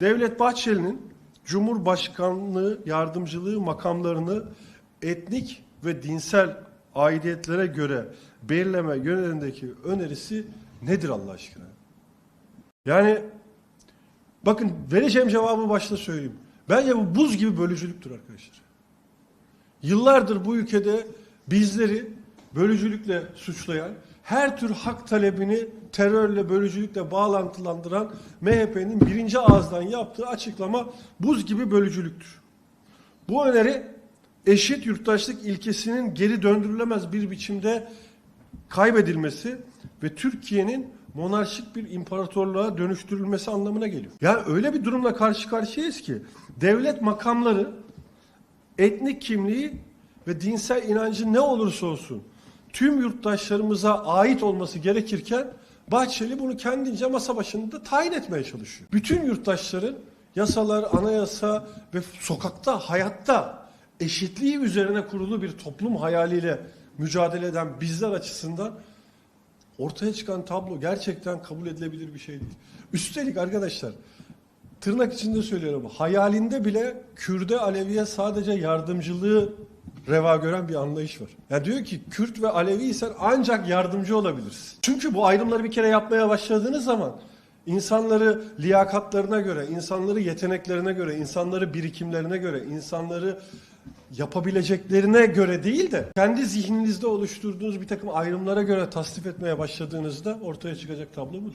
Devlet Bahçeli'nin Cumhurbaşkanlığı yardımcılığı makamlarını etnik ve dinsel aidiyetlere göre belirleme yönelindeki önerisi nedir Allah aşkına? Yani bakın vereceğim cevabı başta söyleyeyim. Bence bu buz gibi bölücülüktür arkadaşlar. Yıllardır bu ülkede bizleri bölücülükle suçlayan, her tür hak talebini terörle, bölücülükle bağlantılandıran MHP'nin birinci ağızdan yaptığı açıklama buz gibi bölücülüktür. Bu öneri eşit yurttaşlık ilkesinin geri döndürülemez bir biçimde kaybedilmesi ve Türkiye'nin monarşik bir imparatorluğa dönüştürülmesi anlamına geliyor. Yani öyle bir durumla karşı karşıyayız ki devlet makamları etnik kimliği ve dinsel inancı ne olursa olsun tüm yurttaşlarımıza ait olması gerekirken Bahçeli bunu kendince masa başında tayin etmeye çalışıyor. Bütün yurttaşların yasalar, anayasa ve sokakta, hayatta eşitliği üzerine kurulu bir toplum hayaliyle mücadele eden bizler açısından ortaya çıkan tablo gerçekten kabul edilebilir bir şey değil. Üstelik arkadaşlar tırnak içinde söylüyorum hayalinde bile Kürde Aleviye sadece yardımcılığı reva gören bir anlayış var. Ya diyor ki Kürt ve Aleviysen ancak yardımcı olabilirsin. Çünkü bu ayrımları bir kere yapmaya başladığınız zaman insanları liyakatlarına göre, insanları yeteneklerine göre, insanları birikimlerine göre, insanları yapabileceklerine göre değil de kendi zihninizde oluşturduğunuz bir takım ayrımlara göre tasnif etmeye başladığınızda ortaya çıkacak tablo bu.